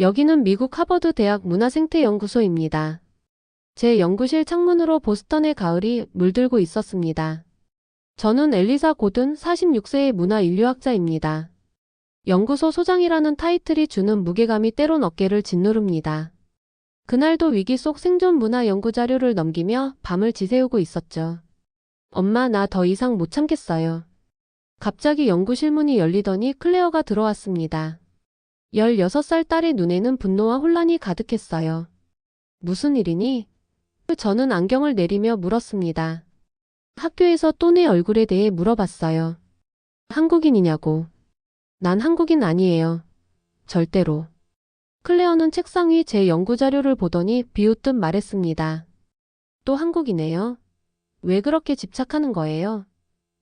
여기는 미국 하버드 대학 문화생태연구소입니다. 제 연구실 창문으로 보스턴의 가을이 물들고 있었습니다. 저는 엘리사 고든 46세의 문화인류학자입니다. 연구소 소장이라는 타이틀이 주는 무게감이 때론 어깨를 짓누릅니다. 그날도 위기 속 생존 문화 연구 자료를 넘기며 밤을 지새우고 있었죠. 엄마, 나 더 이상 못 참겠어요. 갑자기 연구실 문이 열리더니 클레어가 들어왔습니다. 16살 딸의 눈에는 분노와 혼란이 가득했어요. 무슨 일이니? 저는 안경을 내리며 물었습니다. 학교에서 또 내 얼굴에 대해 물어봤어요. 한국인이냐고. 난 한국인 아니에요. 절대로. 클레어는 책상 위 제 연구 자료를 보더니 비웃듯 말했습니다. 또 한국이네요. 왜 그렇게 집착하는 거예요?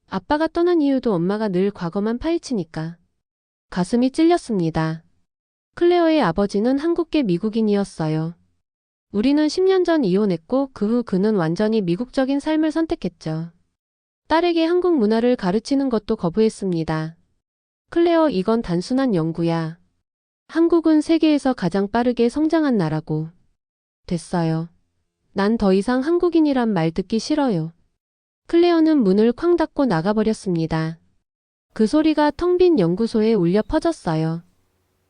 아빠가 떠난 이유도 엄마가 늘 과거만 파헤치니까. 가슴이 찔렸습니다. 클레어의 아버지는 한국계 미국인이었어요. 우리는 10년 전 이혼했고 그 후 그는 완전히 미국적인 삶을 선택했죠. 딸에게 한국 문화를 가르치는 것도 거부했습니다. 클레어 이건 단순한 연구야. 한국은 세계에서 가장 빠르게 성장한 나라고. 됐어요. 난 더 이상 한국인이란 말 듣기 싫어요. 클레어는 문을 쾅 닫고 나가버렸습니다. 그 소리가 텅 빈 연구소에 울려 퍼졌어요.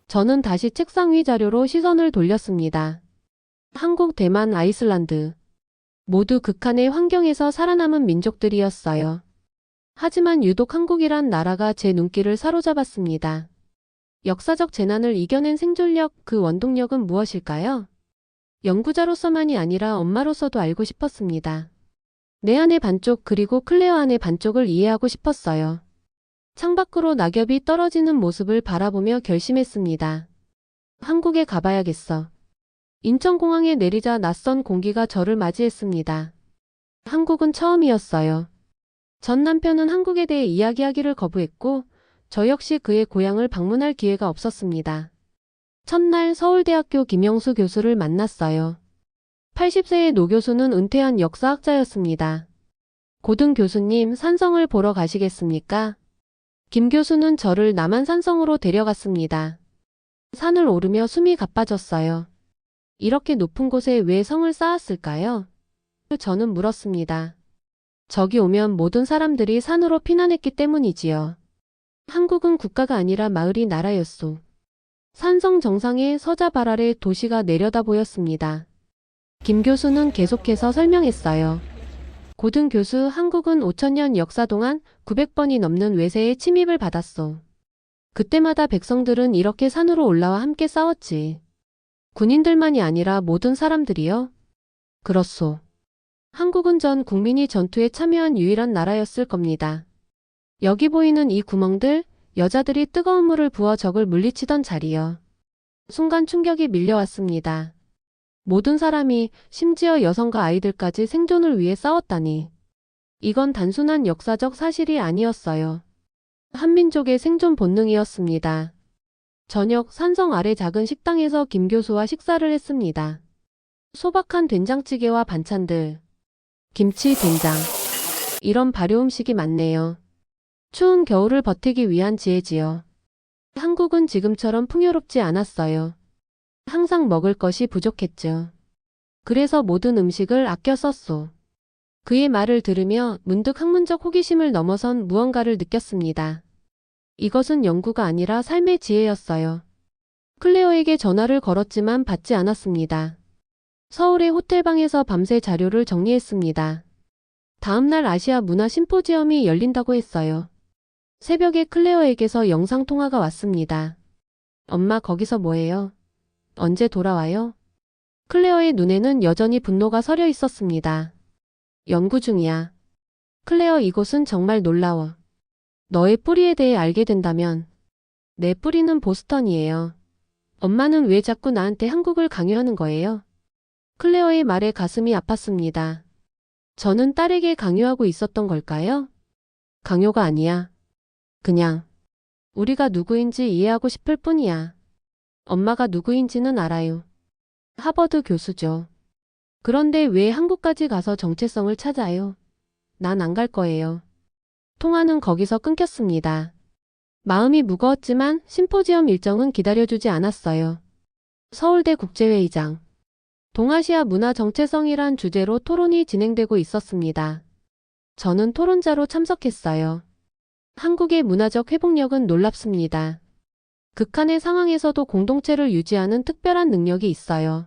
저는 다시 책상 위 자료로 시선을 돌렸습니다. 한국, 대만, 아이슬란드. 모두 극한의 환경에서 살아남은 민족들이었어요. 하지만 유독 한국이란 나라가 제 눈길을 사로잡았습니다. 역사적 재난을 이겨낸 생존력, 그 원동력은 무엇일까요? 연구자로서만이 아니라 엄마로서도 알고 싶었습니다. 내 안의 반쪽 그리고 클레어 안의 반쪽을 이해하고 싶었어요. 창밖으로 낙엽이 떨어지는 모습을 바라보며 결심했습니다. 한국에 가봐야겠어. 인천공항에 내리자 낯선 공기가 저를 맞이했습니다. 한국은 처음이었어요. 전 남편은 한국에 대해 이야기하기를 거부했고, 저 역시 그의 고향을 방문할 기회가 없었습니다. 첫날 서울대학교 김영수 교수를 만났어요. 80세의 노 교수는 은퇴한 역사학자였습니다. 고등 교수님, 산성을 보러 가시겠습니까? 김 교수는 저를 남한산성으로 데려갔습니다. 산을 오르며 숨이 가빠졌어요. 이렇게 높은 곳에 왜 성을 쌓았을까요? 저는 물었습니다. 저기 오면 모든 사람들이 산으로 피난했기 때문이지요. 한국은 국가가 아니라 마을이 나라였소. 산성 정상에 서자발 아래 도시가 내려다 보였습니다. 김 교수는 계속해서 설명했어요. 고등 교수 한국은 5천년 역사 동안 900번이 넘는 외세의 침입을 받았소. 그때마다 백성들은 이렇게 산으로 올라와 함께 싸웠지. 군인들만이 아니라 모든 사람들이요? 그렇소. 한국은 전 국민이 전투에 참여한 유일한 나라였을 겁니다. 여기 보이는 이 구멍들, 여자들이 뜨거운 물을 부어 적을 물리치던 자리요. 순간 충격이 밀려왔습니다. 모든 사람이 심지어 여성과 아이들까지 생존을 위해 싸웠다니. 이건 단순한 역사적 사실이 아니었어요. 한민족의 생존 본능이었습니다. 저녁 산성 아래 작은 식당에서 김 교수와 식사를 했습니다. 소박한 된장찌개와 반찬들. 김치, 된장. 이런 발효 음식이 많네요. 추운 겨울을 버티기 위한 지혜지요. 한국은 지금처럼 풍요롭지 않았어요. 항상 먹을 것이 부족했죠. 그래서 모든 음식을 아껴 썼소. 그의 말을 들으며 문득 학문적 호기심을 넘어선 무언가를 느꼈습니다. 이것은 연구가 아니라 삶의 지혜였어요. 클레어에게 전화를 걸었지만 받지 않았습니다. 서울의 호텔방에서 밤새 자료를 정리했습니다. 다음날 아시아 문화 심포지엄이 열린다고 했어요. 새벽에 클레어에게서 영상통화가 왔습니다. 엄마 거기서 뭐해요? 언제 돌아와요? 클레어의 눈에는 여전히 분노가 서려 있었습니다. 연구 중이야. 클레어 이곳은 정말 놀라워. 너의 뿌리에 대해 알게 된다면 내 뿌리는 보스턴이에요. 엄마는 왜 자꾸 나한테 한국을 강요하는 거예요? 클레어의 말에 가슴이 아팠습니다. 저는 딸에게 강요하고 있었던 걸까요? 강요가 아니야. 그냥 우리가 누구인지 이해하고 싶을 뿐이야. 엄마가 누구인지는 알아요. 하버드 교수죠. 그런데 왜 한국까지 가서 정체성을 찾아요? 난 안 갈 거예요. 통화는 거기서 끊겼습니다. 마음이 무거웠지만 심포지엄 일정은 기다려주지 않았어요. 서울대 국제회의장. 동아시아 문화 정체성이란 주제로 토론이 진행되고 있었습니다. 저는 토론자로 참석했어요. 한국의 문화적 회복력은 놀랍습니다. 극한의 상황에서도 공동체를 유지하는 특별한 능력이 있어요.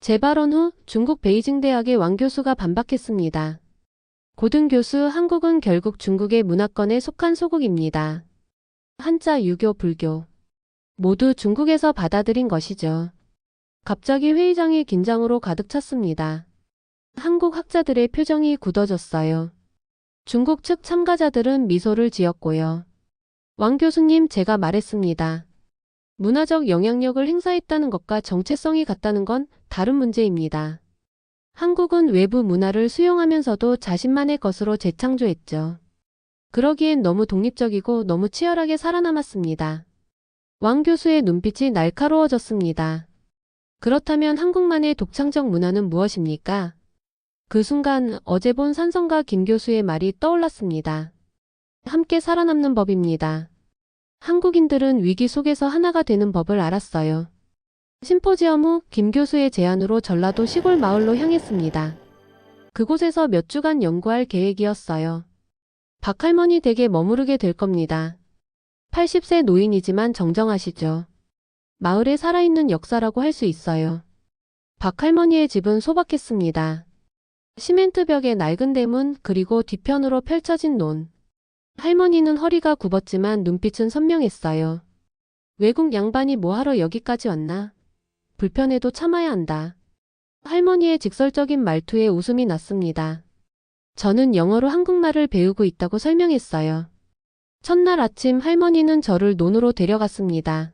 제 발언 후 중국 베이징 대학의 왕 교수가 반박했습니다. 고등 교수 한국은 결국 중국의 문화권에 속한 소국입니다. 한자 유교 불교 모두 중국에서 받아들인 것이죠. 갑자기 회의장이 긴장으로 가득 찼습니다. 한국 학자들의 표정이 굳어졌어요. 중국 측 참가자들은 미소를 지었고요. 왕 교수님 제가 말했습니다. 문화적 영향력을 행사했다는 것과 정체성이 같다는 건 다른 문제입니다. 한국은 외부 문화를 수용하면서도 자신만의 것으로 재창조했죠. 그러기엔 너무 독립적이고 너무 치열하게 살아남았습니다. 왕 교수의 눈빛이 날카로워졌습니다. 그렇다면 한국만의 독창적 문화는 무엇입니까? 그 순간 어제 본 산성과 김 교수의 말이 떠올랐습니다. 함께 살아남는 법입니다. 한국인들은 위기 속에서 하나가 되는 법을 알았어요. 심포지엄 후 김 교수의 제안으로 전라도 시골 마을로 향했습니다. 그곳에서 몇 주간 연구할 계획이었어요. 박할머니 댁에 머무르게 될 겁니다. 80세 노인이지만 정정하시죠. 마을에 살아있는 역사라고 할 수 있어요. 박할머니의 집은 소박했습니다. 시멘트 벽에 낡은 대문 그리고 뒤편으로 펼쳐진 논. 할머니는 허리가 굽었지만 눈빛은 선명했어요. 외국 양반이 뭐하러 여기까지 왔나? 불편해도 참아야 한다. 할머니의 직설적인 말투에 웃음이 났습니다. 저는 영어로 한국말을 배우고 있다고 설명했어요. 첫날 아침 할머니는 저를 논으로 데려갔습니다.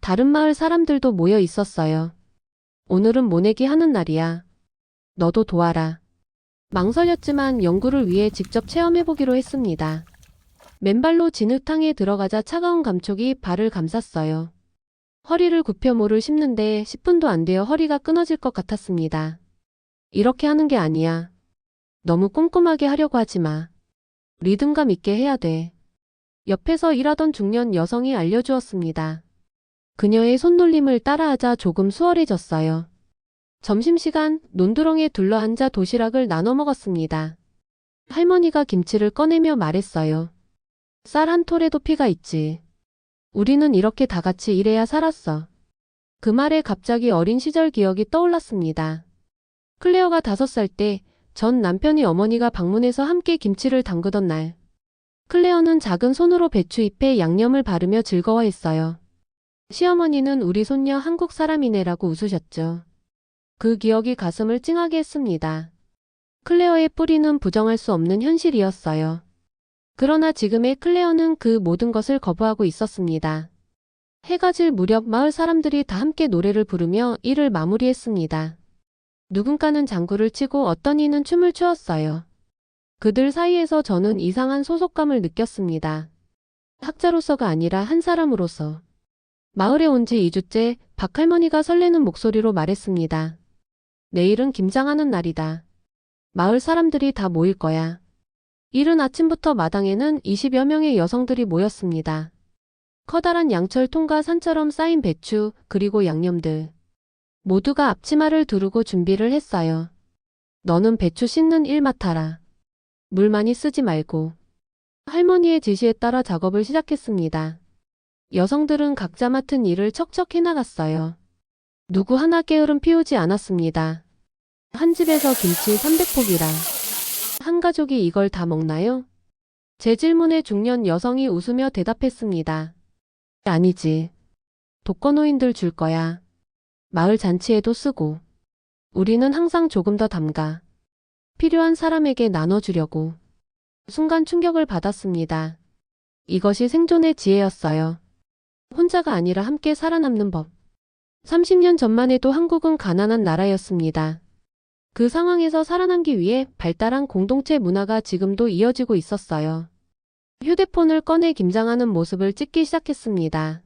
다른 마을 사람들도 모여 있었어요. 오늘은 모내기 하는 날이야. 너도 도와라. 망설였지만 연구를 위해 직접 체험해보기로 했습니다. 맨발로 진흙탕에 들어가자 차가운 감촉이 발을 감쌌어요. 허리를 굽혀 모를 씹는데 10분도 안 되어 허리가 끊어질 것 같았습니다. 이렇게 하는 게 아니야. 너무 꼼꼼하게 하려고 하지 마. 리듬감 있게 해야 돼. 옆에서 일하던 중년 여성이 알려주었습니다. 그녀의 손놀림을 따라하자 조금 수월해졌어요. 점심시간 논두렁에 둘러앉아 도시락을 나눠 먹었습니다. 할머니가 김치를 꺼내며 말했어요. 쌀 한 톨에도 피가 있지. 우리는 이렇게 다 같이 일해야 살았어. 그 말에 갑자기 어린 시절 기억이 떠올랐습니다. 클레어가 다섯 살 때 전 남편이 어머니가 방문해서 함께 김치를 담그던 날. 클레어는 작은 손으로 배추잎에 양념을 바르며 즐거워했어요. 시어머니는 우리 손녀 한국 사람이네라고 웃으셨죠. 그 기억이 가슴을 찡하게 했습니다. 클레어의 뿌리는 부정할 수 없는 현실이었어요. 그러나 지금의 클레어는 그 모든 것을 거부하고 있었습니다. 해가 질 무렵 마을 사람들이 다 함께 노래를 부르며 일을 마무리했습니다. 누군가는 장구를 치고 어떤 이는 춤을 추었어요. 그들 사이에서 저는 이상한 소속감을 느꼈습니다. 학자로서가 아니라 한 사람으로서. 마을에 온 지 2주째 박할머니가 설레는 목소리로 말했습니다. 내일은 김장하는 날이다. 마을 사람들이 다 모일 거야. 이른 아침부터 마당에는 20여 명의 여성들이 모였습니다. 커다란 양철 통과 산처럼 쌓인 배추, 그리고 양념들. 모두가 앞치마를 두르고 준비를 했어요. 너는 배추 씻는 일 맡아라. 물 많이 쓰지 말고. 할머니의 지시에 따라 작업을 시작했습니다. 여성들은 각자 맡은 일을 척척 해나갔어요. 누구 하나 게으름 피우지 않았습니다. 한 집에서 김치 300폭이라. 한 가족이 이걸 다 먹나요? 제 질문에 중년 여성이 웃으며 대답했습니다. 아니지. 독거노인들 줄 거야. 마을 잔치에도 쓰고. 우리는 항상 조금 더 담가. 필요한 사람에게 나눠주려고. 순간 충격을 받았습니다. 이것이 생존의 지혜였어요. 혼자가 아니라 함께 살아남는 법. 30년 전만 해도 한국은 가난한 나라였습니다. 그 상황에서 살아남기 위해 발달한 공동체 문화가 지금도 이어지고 있었어요. 휴대폰을 꺼내 김장하는 모습을 찍기 시작했습니다.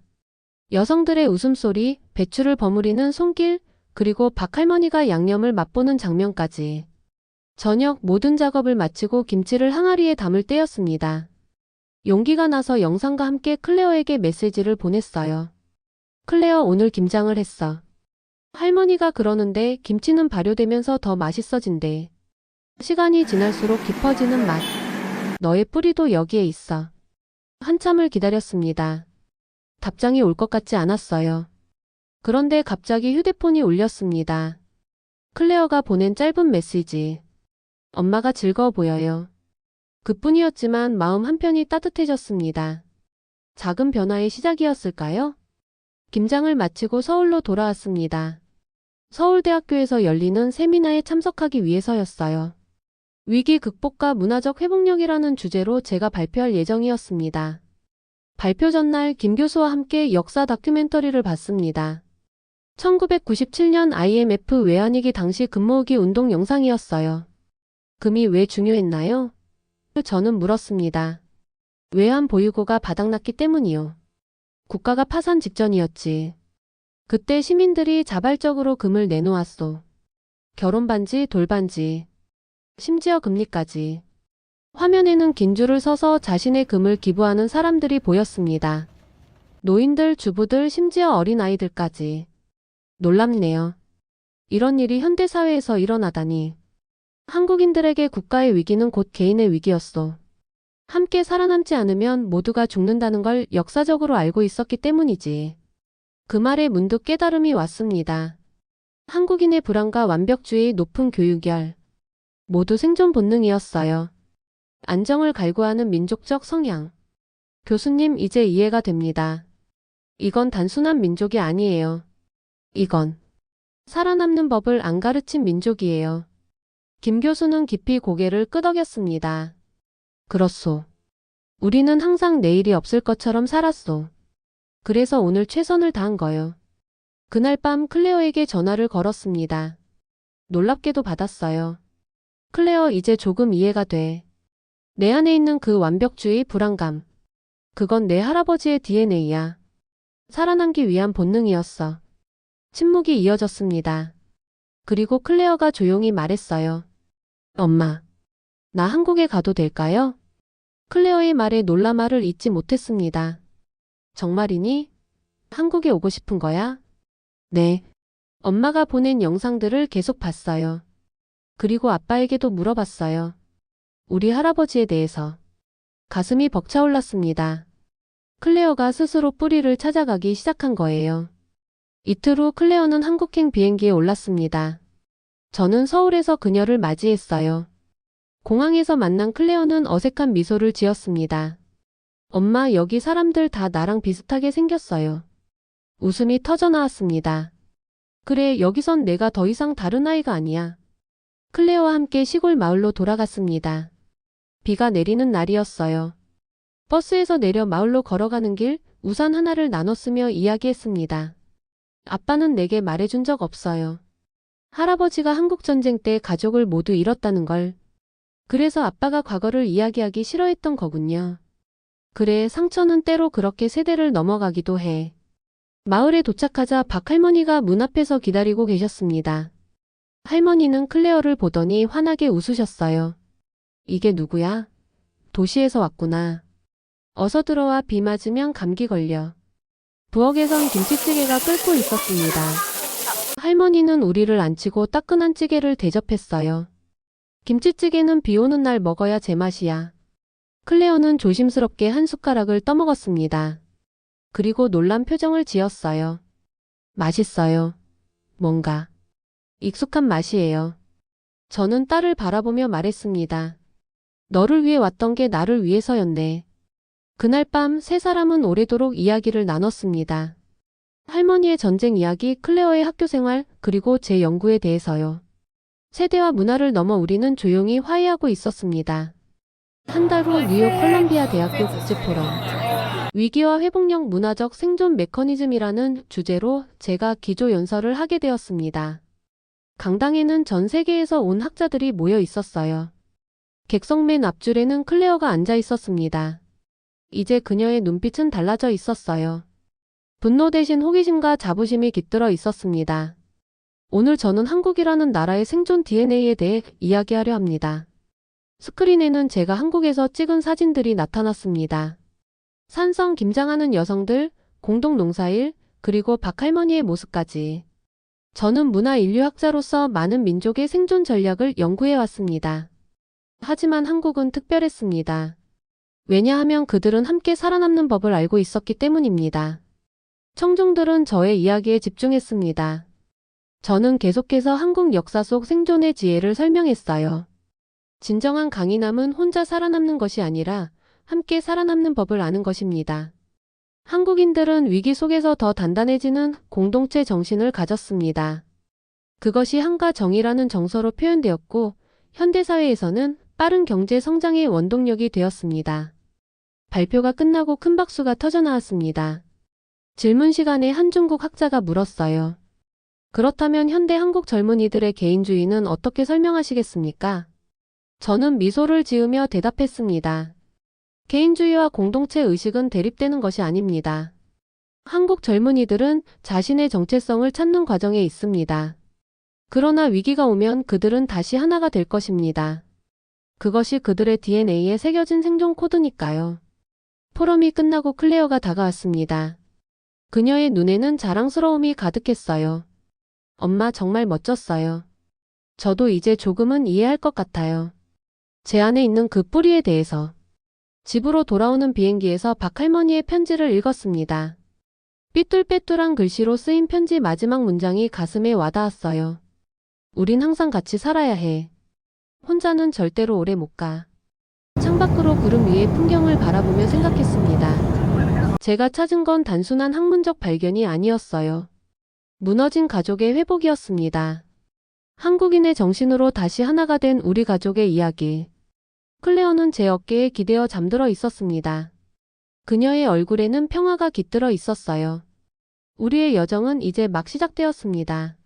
여성들의 웃음소리, 배추를 버무리는 손길, 그리고 박할머니가 양념을 맛보는 장면까지. 저녁 모든 작업을 마치고 김치를 항아리에 담을 때였습니다. 용기가 나서 영상과 함께 클레어에게 메시지를 보냈어요. 클레어 오늘 김장을 했어. 할머니가 그러는데 김치는 발효되면서 더 맛있어진대. 시간이 지날수록 깊어지는 맛. 너의 뿌리도 여기에 있어. 한참을 기다렸습니다. 답장이 올 것 같지 않았어요. 그런데 갑자기 휴대폰이 울렸습니다. 클레어가 보낸 짧은 메시지. 엄마가 즐거워 보여요. 그뿐이었지만 마음 한편이 따뜻해졌습니다. 작은 변화의 시작이었을까요? 김장을 마치고 서울로 돌아왔습니다. 서울대학교에서 열리는 세미나에 참석하기 위해서였어요. 위기 극복과 문화적 회복력이라는 주제로 제가 발표할 예정이었습니다. 발표 전날 김 교수와 함께 역사 다큐멘터리를 봤습니다. 1997년 IMF 외환위기 당시 금모으기 운동 영상이었어요. 금이 왜 중요했나요? 저는 물었습니다. 외환 보유고가 바닥났기 때문이요. 국가가 파산 직전이었지. 그때 시민들이 자발적으로 금을 내놓았소. 결혼반지, 돌반지, 심지어 금리까지. 화면에는 긴 줄을 서서 자신의 금을 기부하는 사람들이 보였습니다. 노인들, 주부들, 심지어 어린아이들까지. 놀랍네요. 이런 일이 현대사회에서 일어나다니. 한국인들에게 국가의 위기는 곧 개인의 위기였소. 함께 살아남지 않으면 모두가 죽는다는 걸 역사적으로 알고 있었기 때문이지. 그 말에 문득 깨달음이 왔습니다. 한국인의 불안과 완벽주의, 높은 교육열. 모두 생존 본능이었어요. 안정을 갈구하는 민족적 성향. 교수님, 이제 이해가 됩니다. 이건 단순한 민족이 아니에요. 이건 살아남는 법을 안 가르친 민족이에요. 김 교수는 깊이 고개를 끄덕였습니다. 그렇소. 우리는 항상 내일이 없을 것처럼 살았소. 그래서 오늘 최선을 다한 거요. 그날 밤 클레어에게 전화를 걸었습니다. 놀랍게도 받았어요. 클레어 이제 조금 이해가 돼. 내 안에 있는 그 완벽주의 불안감. 그건 내 할아버지의 DNA야. 살아남기 위한 본능이었어. 침묵이 이어졌습니다. 그리고 클레어가 조용히 말했어요. 엄마, 나 한국에 가도 될까요? 클레어의 말에 놀라 말을 잊지 못했습니다. 정말이니? 한국에 오고 싶은 거야? 네. 엄마가 보낸 영상들을 계속 봤어요. 그리고 아빠에게도 물어봤어요. 우리 할아버지에 대해서. 가슴이 벅차올랐습니다. 클레어가 스스로 뿌리를 찾아가기 시작한 거예요. 이틀 후 클레어는 한국행 비행기에 올랐습니다. 저는 서울에서 그녀를 맞이했어요. 공항에서 만난 클레어는 어색한 미소를 지었습니다. 엄마, 여기 사람들 다 나랑 비슷하게 생겼어요. 웃음이 터져 나왔습니다. 그래, 여기선 내가 더 이상 다른 아이가 아니야. 클레어와 함께 시골 마을로 돌아갔습니다. 비가 내리는 날이었어요. 버스에서 내려 마을로 걸어가는 길, 우산 하나를 나눴으며 이야기했습니다. 아빠는 내게 말해준 적 없어요. 할아버지가 한국전쟁 때 가족을 모두 잃었다는 걸. 그래서 아빠가 과거를 이야기하기 싫어했던 거군요. 그래, 상처는 때로 그렇게 세대를 넘어가기도 해. 마을에 도착하자 박 할머니가 문 앞에서 기다리고 계셨습니다. 할머니는 클레어를 보더니 환하게 웃으셨어요. 이게 누구야? 도시에서 왔구나. 어서 들어와 비 맞으면 감기 걸려. 부엌에선 김치찌개가 끓고 있었습니다. 할머니는 우리를 앉히고 따끈한 찌개를 대접했어요. 김치찌개는 비 오는 날 먹어야 제맛이야. 클레어는 조심스럽게 한 숟가락을 떠먹었습니다. 그리고 놀란 표정을 지었어요. 맛있어요. 뭔가 익숙한 맛이에요. 저는 딸을 바라보며 말했습니다. 너를 위해 왔던 게 나를 위해서였네. 그날 밤 세 사람은 오래도록 이야기를 나눴습니다. 할머니의 전쟁 이야기, 클레어의 학교 생활, 그리고 제 연구에 대해서요. 세대와 문화를 넘어 우리는 조용히 화해하고 있었습니다. 한 달 후 뉴욕 컬럼비아 대학교 국제 포럼. 위기와 회복력 문화적 생존 메커니즘이라는 주제로 제가 기조 연설을 하게 되었습니다. 강당에는 전 세계에서 온 학자들이 모여 있었어요. 객석 맨 앞줄에는 클레어가 앉아 있었습니다. 이제 그녀의 눈빛은 달라져 있었어요. 분노 대신 호기심과 자부심이 깃들어 있었습니다. 오늘 저는 한국이라는 나라의 생존 DNA에 대해 이야기하려 합니다. 스크린에는 제가 한국에서 찍은 사진들이 나타났습니다. 산성 김장하는 여성들, 공동 농사일, 그리고 박할머니의 모습까지. 저는 문화 인류학자로서 많은 민족의 생존 전략을 연구해 왔습니다. 하지만 한국은 특별했습니다. 왜냐하면 그들은 함께 살아남는 법을 알고 있었기 때문입니다. 청중들은 저의 이야기에 집중했습니다. 저는 계속해서 한국 역사 속 생존의 지혜를 설명했어요. 진정한 강인함은 혼자 살아남는 것이 아니라 함께 살아남는 법을 아는 것입니다. 한국인들은 위기 속에서 더 단단해지는 공동체 정신을 가졌습니다. 그것이 한가 정의라는 정서로 표현되었고, 현대사회에서는 빠른 경제 성장의 원동력이 되었습니다. 발표가 끝나고 큰 박수가 터져 나왔습니다. 질문 시간에 한 중국 학자가 물었어요. 그렇다면 현대 한국 젊은이들의 개인주의는 어떻게 설명하시겠습니까? 저는 미소를 지으며 대답했습니다. 개인주의와 공동체 의식은 대립되는 것이 아닙니다. 한국 젊은이들은 자신의 정체성을 찾는 과정에 있습니다. 그러나 위기가 오면 그들은 다시 하나가 될 것입니다. 그것이 그들의 DNA에 새겨진 생존 코드니까요. 포럼이 끝나고 클레어가 다가왔습니다. 그녀의 눈에는 자랑스러움이 가득했어요. 엄마 정말 멋졌어요. 저도 이제 조금은 이해할 것 같아요. 제 안에 있는 그 뿌리에 대해서. 집으로 돌아오는 비행기에서 박할머니의 편지를 읽었습니다. 삐뚤빼뚤한 글씨로 쓰인 편지 마지막 문장이 가슴에 와닿았어요. 우린 항상 같이 살아야 해. 혼자는 절대로 오래 못 가. 창밖으로 구름 위의 풍경을 바라보며 생각했습니다. 제가 찾은 건 단순한 학문적 발견이 아니었어요. 무너진 가족의 회복이었습니다. 한국인의 정신으로 다시 하나가 된 우리 가족의 이야기. 클레어는 제 어깨에 기대어 잠들어 있었습니다. 그녀의 얼굴에는 평화가 깃들어 있었어요. 우리의 여정은 이제 막 시작되었습니다.